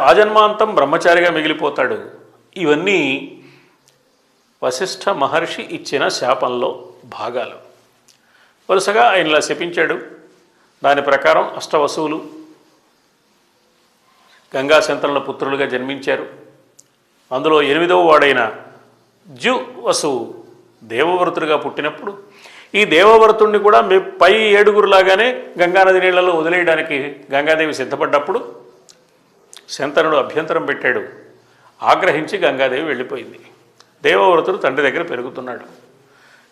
ఆజన్మాంతం బ్రహ్మచారిగా మిగిలిపోతాడు. ఇవన్నీ వశిష్ఠ మహర్షి ఇచ్చిన శాపంలో భాగాలు. వరుసగా ఆయన ఇలా శపించాడు. దాని ప్రకారం అష్టవసువులు గంగా శంతనుల పుత్రులుగా జన్మించారు. అందులో ఎనిమిదవ వాడైన జు వసువు దేవవ్రతుడిగా పుట్టినప్పుడు ఈ దేవవ్రతుడిని కూడా మే పై ఏడుగురులాగానే గంగానది నీళ్ళలో వదిలేయడానికి గంగాదేవి సిద్ధపడ్డప్పుడు శంతనుడు అభ్యంతరం పెట్టాడు. ఆగ్రహించి గంగాదేవి వెళ్ళిపోయింది. దేవవ్రతుడు తండ్రి దగ్గర పెరుగుతున్నాడు.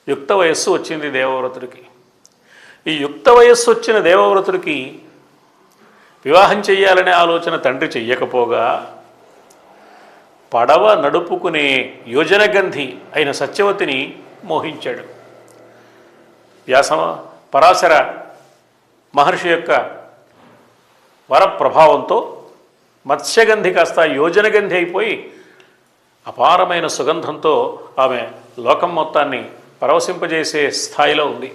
యుక్త వయస్సు వచ్చింది దేవవ్రతుడికి. ఈ యుక్త వయస్సు వచ్చిన దేవవ్రతుడికి వివాహం చేయాలనే ఆలోచన తండ్రి చెయ్యకపోగా పడవ నడుపుకునే యోజనగంధి అయిన సత్యవతిని మోహించాడు. వ్యాసమ పరాశర మహర్షి యొక్క వర ప్రభావంతో మత్స్యగంధి కాస్త యోజనగంధి అయిపోయి అపారమైన సుగంధంతో ఆమె లోకం మొత్తాన్ని పరవశింపజేసే స్థాయిలో ఉంది.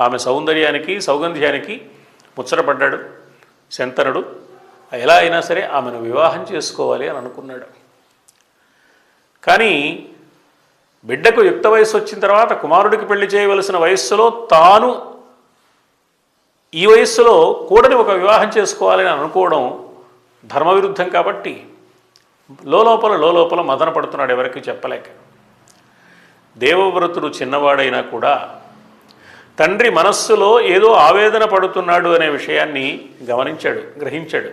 ఆమె సౌందర్యానికి సౌగంధ్యానికి ముచ్చటపడ్డాడు శంతనుడు. ఎలా అయినా సరే ఆమెను వివాహం చేసుకోవాలి అని అనుకున్నాడు. కానీ బిడ్డకు యుక్త వయస్సు వచ్చిన తర్వాత కుమారుడికి పెళ్ళి చేయవలసిన వయస్సులో తాను ఈ వయస్సులో కూడని ఒక వివాహం చేసుకోవాలని అనుకోవడం ధర్మవిరుద్ధం కాబట్టి లోపల లోపల మదన పడుతున్నాడు ఎవరికి చెప్పలేక. దేవవ్రతుడు చిన్నవాడైనా కూడా తండ్రి మనస్సులో ఏదో ఆవేదన పడుతున్నాడు అనే విషయాన్ని గమనించాడు గ్రహించాడు.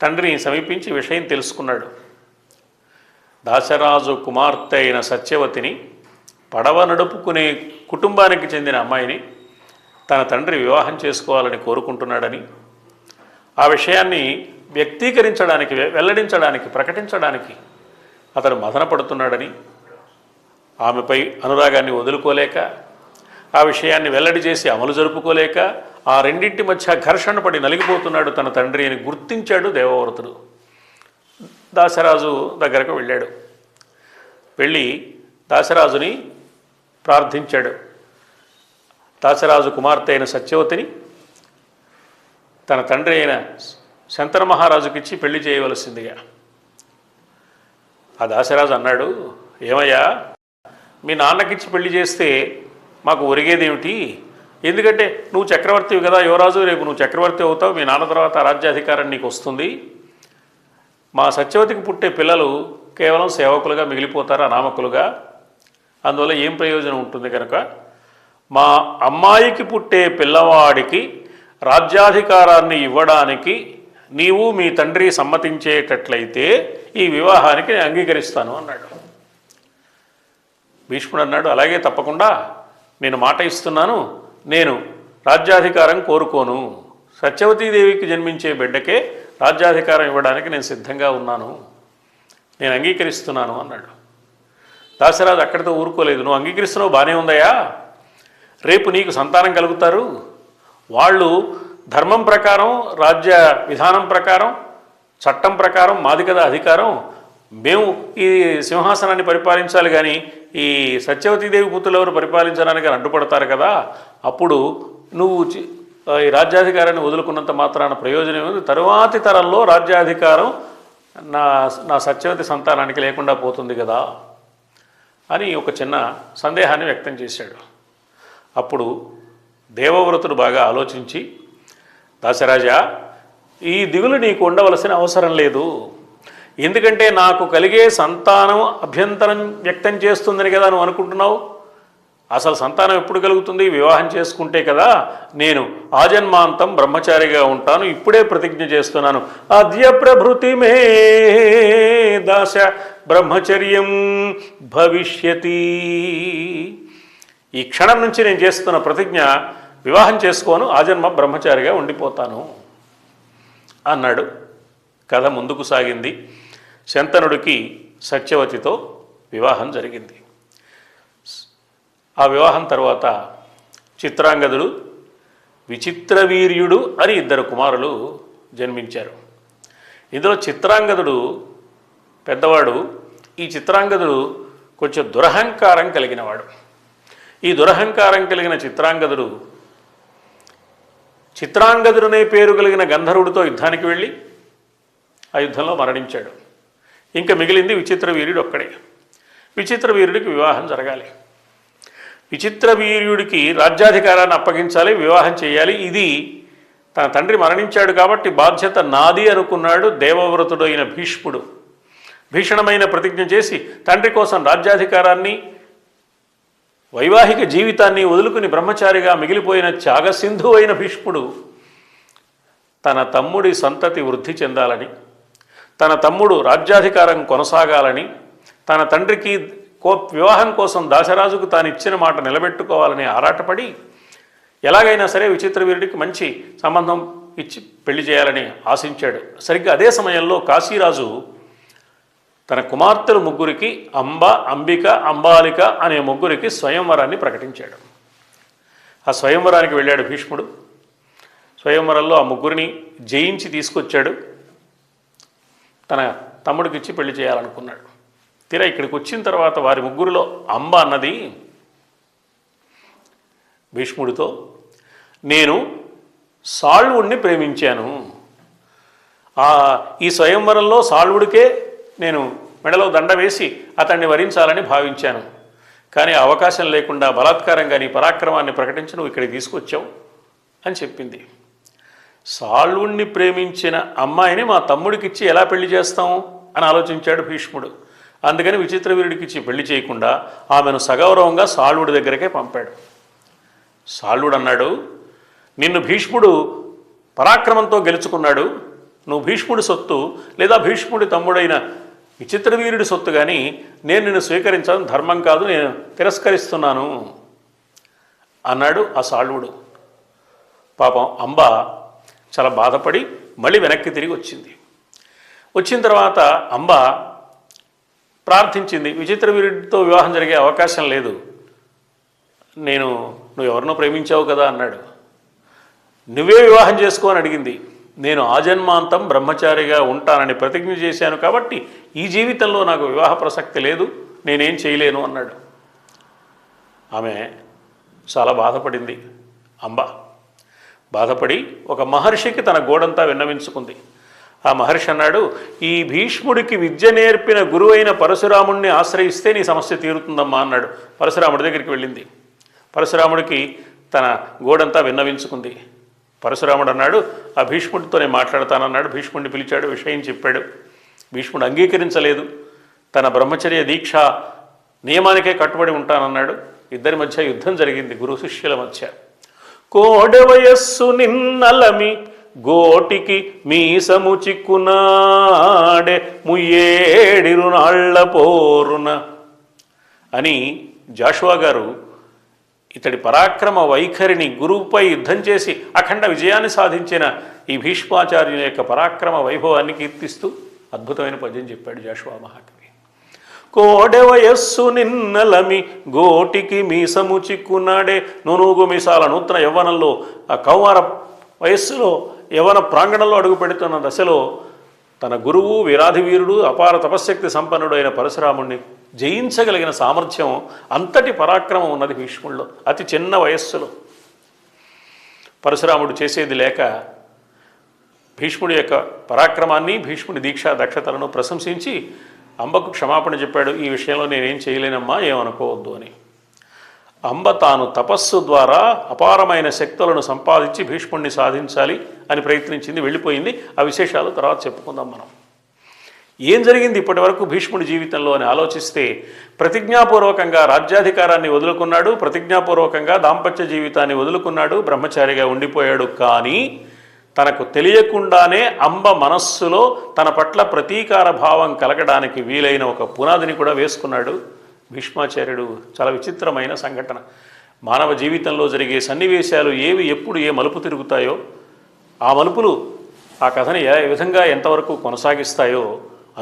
తండ్రిని సమీపించి విషయం తెలుసుకున్నాడు. దాసరాజు కుమార్తె అయిన సత్యవతిని పడవ నడుపుకునే కుటుంబానికి చెందిన అమ్మాయిని తన తండ్రి వివాహం చేసుకోవాలని కోరుకుంటున్నాడని ఆ విషయాన్ని వ్యక్తీకరించడానికి వెల్లడించడానికి ప్రకటించడానికి అతను మదనపడుతున్నాడని ఆమెపై అనురాగాన్ని వదులుకోలేక ఆ విషయాన్ని వెల్లడి చేసి అమలు జరుపుకోలేక ఆ రెండింటి మధ్య ఘర్షణ పడి నలిగిపోతున్నాడు తన తండ్రి అని గుర్తించాడు దేవవ్రతుడు. దాసరాజు దగ్గరకు వెళ్ళాడు. వెళ్ళి దాసరాజుని ప్రార్థించాడు. దాసరాజు కుమార్తె అయిన సత్యవతిని తన తండ్రి అయిన శంతన మహారాజుకిచ్చి పెళ్ళి చేయవలసిందిగా. ఆ దాసరాజు అన్నాడు ఏమయ్యా మీ నాన్నకిచ్చి పెళ్ళి చేస్తే మాకు ఒరిగేదేమిటి? ఎందుకంటే నువ్వు చక్రవర్తివి కదా యువరాజు రేపు నువ్వు చక్రవర్తి అవుతావు మీ నాన్న తర్వాత రాజ్యాధికారం నీకు వస్తుంది. మా సత్యవతికి పుట్టే పిల్లలు కేవలం సేవకులుగా మిగిలిపోతారు అనామకులుగా. అందువల్ల ఏం ప్రయోజనం ఉంటుంది కనుక మా అమ్మాయికి పుట్టే పిల్లవాడికి రాజ్యాధికారాన్ని ఇవ్వడానికి నీవు మీ తండ్రి సమ్మతించేటట్లయితే ఈ వివాహానికి నేను అంగీకరిస్తాను అన్నాడు. భీష్ముడు అన్నాడు అలాగే తప్పకుండా నేను మాట ఇస్తున్నాను నేను రాజ్యాధికారం కోరుకోను. సత్యవతీదేవికి జన్మించే బిడ్డకే రాజ్యాధికారం ఇవ్వడానికి నేను సిద్ధంగా ఉన్నాను. నేను అంగీకరిస్తున్నాను అన్నాడు. దాసరాజు అక్కడితో ఊరుకోలేదు నువ్వు అంగీకరిస్తున్నావు బాగానే ఉందయ్యా. రేపు నీకు సంతానం కలుగుతారు. వాళ్ళు ధర్మం ప్రకారం రాజ్య విధానం ప్రకారం చట్టం ప్రకారం మాది కదా అధికారం మేము ఈ సింహాసనాన్ని పరిపాలించాలి కానీ ఈ సత్యవతీదేవి పుత్రులు ఎవరు పరిపాలించడానికి అడ్డుపడతారు కదా అప్పుడు నువ్వు ఈ రాజ్యాధికారాన్ని వదులుకున్నంత మాత్రాన ప్రయోజనం ఏమి తరువాతి తరంలో రాజ్యాధికారం నా నా సత్యవతి సంతానానికి లేకుండా పోతుంది కదా అని ఒక చిన్న సందేహాన్ని వ్యక్తం చేశాడు. అప్పుడు దేవవ్రతుడు బాగా ఆలోచించి దాసరాజా ఈ దిగులు నీకు ఉండవలసిన అవసరం లేదు. ఎందుకంటే నాకు కలిగే సంతానం అభ్యంతరం వ్యక్తం చేస్తుందని కదా నువ్వు అనుకుంటున్నావు. అసలు సంతానం ఎప్పుడు కలుగుతుంది? వివాహం చేసుకుంటే కదా నేను ఆజన్మాంతం బ్రహ్మచారిగా ఉంటాను. ఇప్పుడే ప్రతిజ్ఞ చేస్తున్నాను. అద్య ప్రభృతి మే దాశ బ్రహ్మచర్యం భవిష్యతి. ఈ క్షణం నుంచి నేను చేస్తున్న ప్రతిజ్ఞ వివాహం చేసుకోను ఆజన్మ బ్రహ్మచారిగా ఉండిపోతాను అన్నాడు. కథ ముందుకు సాగింది. శంతనుడికి సత్యవతితో వివాహం జరిగింది. ఆ వివాహం తర్వాత చిత్రాంగదుడు విచిత్రవీర్యుడు అని ఇద్దరు కుమారులు జన్మించారు. ఇందులో చిత్రాంగదుడు పెద్దవాడు ఈ చిత్రాంగదుడు కొంచెం దురహంకారం కలిగినవాడు. ఈ దురహంకారం కలిగిన చిత్రాంగదుడు చిత్రాంగదుడనే పేరు కలిగిన గంధర్వుడితో యుద్ధానికి వెళ్ళి ఆ యుద్ధంలో మరణించాడు. ఇంకా మిగిలింది విచిత్ర వీరుడు ఒక్కడే. విచిత్ర వీరుడికి వివాహం జరగాలి. విచిత్ర వీర్యుడికి రాజ్యాధికారాన్ని అప్పగించాలి వివాహం చేయాలి. ఇది తన తండ్రి మరణించాడు కాబట్టి బాధ్యత నాది అనుకున్నాడు దేవవ్రతుడైన భీష్ముడు. భీషణమైన ప్రతిజ్ఞ చేసి తండ్రి కోసం రాజ్యాధికారాన్ని వైవాహిక జీవితాన్ని వదులుకుని బ్రహ్మచారిగా మిగిలిపోయిన త్యాగసింధు అయిన భీష్ముడు తన తమ్ముడి సంతతి వృద్ధి చెందాలని తన తమ్ముడు రాజ్యాధికారం కొనసాగాలని తన తండ్రికి కో వివాహం కోసం దాశరాజుకు తాను ఇచ్చిన మాట నిలబెట్టుకోవాలని ఆరాటపడి ఎలాగైనా సరే విచిత్ర వీరుడికి మంచి సంబంధం ఇచ్చి పెళ్ళి చేయాలని ఆశించాడు. సరిగ్గా అదే సమయంలో కాశీరాజు తన కుమార్తెలు ముగ్గురికి అంబ అంబిక అంబాలిక అనే ముగ్గురికి స్వయంవరాన్ని ప్రకటించాడు. ఆ స్వయంవరానికి వెళ్ళాడు భీష్ముడు. స్వయంవరంలో ఆ ముగ్గురిని జయించి తీసుకొచ్చాడు. తన తమ్ముడికి ఇచ్చి పెళ్ళి చేయాలనుకున్నాడు. తీరా ఇక్కడికి వచ్చిన తర్వాత వారి ముగ్గురిలో అంబ అన్నది భీష్ముడితో నేను సాళ్వుడిని ప్రేమించాను. ఈ స్వయంవరంలో సాళ్వుడికే నేను మెడలో దండ వేసి అతన్ని వరించాలని భావించాను. కానీ అవకాశం లేకుండా బలాత్కారంగా నీ పరాక్రమాన్ని ప్రకటించి నువ్వు ఇక్కడికి తీసుకొచ్చావు అని చెప్పింది. సాళ్వుణ్ణి ప్రేమించిన అమ్మాయిని మా తమ్ముడికిచ్చి ఎలా పెళ్ళి చేస్తాం అని ఆలోచించాడు భీష్ముడు. అందుకని విచిత్ర వీరుడికి ఇచ్చి పెళ్ళి చేయకుండా ఆమెను సగౌరవంగా సాళ్వుడి దగ్గరకే పంపాడు. సాళ్వుడు అన్నాడు నిన్ను భీష్ముడు పరాక్రమంతో గెలుచుకున్నాడు. నువ్వు భీష్ముడి సొత్తు లేదా భీష్ముడి తమ్ముడైన విచిత్ర వీరుడి సొత్తు కానీ నేను నిన్ను స్వీకరించడం ధర్మం కాదు నేను తిరస్కరిస్తున్నాను అన్నాడు ఆ సాళ్వుడు పాపం అంబ చాలా బాధపడి మళ్ళీ వెనక్కి తిరిగి వచ్చింది. వచ్చిన తర్వాత అంబ ప్రార్థించింది విచిత్ర వీరుడితో వివాహం జరిగే అవకాశం లేదు. నేను నువ్వు ఎవరినో ప్రేమించావు కదా అన్నాడు. నువ్వే వివాహం చేసుకో అని అడిగింది. నేను ఆజన్మాంతం బ్రహ్మచారిగా ఉంటానని ప్రతిజ్ఞ చేశాను కాబట్టి ఈ జీవితంలో నాకు వివాహ ప్రసక్తి లేదు నేనేం చేయలేను అన్నాడు. ఆమె చాలా బాధపడింది. అంబ బాధపడి ఒక మహర్షికి తన గోడంతా విన్నవించుకుంది. ఆ మహర్షి అన్నాడు ఈ భీష్ముడికి విద్య నేర్పిన గురువైన పరశురాముణ్ణి ఆశ్రయిస్తే నీ సమస్య తీరుతుందమ్మా అన్నాడు. పరశురాముడి దగ్గరికి వెళ్ళింది. పరశురాముడికి తన గోడంతా విన్నవించుకుంది. పరశురాముడు అన్నాడు ఆ భీష్ముడితో నేను మాట్లాడతానన్నాడు. భీష్ముడిని పిలిచాడు విషయం చెప్పాడు. భీష్ముడు అంగీకరించలేదు. తన బ్రహ్మచర్య దీక్ష నియమానికే కట్టుబడి ఉంటానన్నాడు. ఇద్దరి మధ్య యుద్ధం జరిగింది గురు శిష్యుల మధ్య. కోడె వయస్సు నిన్నలమి గోటికి మీసము చిక్కునాడే ముయ్యేడిరునాళ్ళ పోరున అని జాషువా గారు ఇతడి పరాక్రమ వైఖరిని గురువుపై యుద్ధం చేసి అఖండ విజయాన్ని సాధించిన ఈ భీష్మాచార్యుని యొక్క పరాక్రమ వైభవాన్ని కీర్తిస్తూ అద్భుతమైన పద్యం చెప్పాడు జాషువా మహాకవి. కోడె వయస్సు నిన్నలమి గోటికి మీసము చిక్కున్నాడే నునుగు మీసాల నూతన యవ్వనంలో ఆ కౌమార వయస్సులో యవ్వన ప్రాంగణంలో అడుగు పెడుతున్న దశలో తన గురువు వీరాధివీరుడు అపార తపశ్శక్తి సంపన్నుడైన పరశురాముణ్ణి జయించగలిగిన సామర్థ్యం అంతటి పరాక్రమం ఉన్నది భీష్ముల్లో అతి చిన్న వయస్సులో. పరశురాముడు చేసేది లేక భీష్ముడి యొక్క పరాక్రమాన్ని భీష్ముడి దీక్షా దక్షతలను ప్రశంసించి అంబకు క్షమాపణ చెప్పాడు ఈ విషయంలో నేనేం చేయలేనమ్మా ఏమనుకోవద్దు అని. అంబ తాను తపస్సు ద్వారా అపారమైన శక్తులను సంపాదించి భీష్ముణ్ణి సాధించాలి అని ప్రయత్నించింది వెళ్ళిపోయింది. ఆ విశేషాలు తర్వాత చెప్పుకుందాం మనం. ఏం జరిగింది ఇప్పటి వరకు భీష్ముడి జీవితంలో అని ఆలోచిస్తే ప్రతిజ్ఞాపూర్వకంగా రాజ్యాధికారాన్ని వదులుకున్నాడు ప్రతిజ్ఞాపూర్వకంగా దాంపత్య జీవితాన్ని వదులుకున్నాడు బ్రహ్మచారిగా ఉండిపోయాడు. కానీ తనకు తెలియకుండానే అంబ మనస్సులో తన పట్ల ప్రతీకార భావం కలగడానికి వీలైన ఒక పునాదిని కూడా వేసుకున్నాడు. భీష్మాచార్యుడు చాలా విచిత్రమైన సంఘటన. మానవ జీవితంలో జరిగే సన్నివేశాలు ఏవి ఎప్పుడు ఏ మలుపు తిరుగుతాయో ఆ మలుపులు ఆ కథని ఏ విధంగా ఎంతవరకు కొనసాగిస్తాయో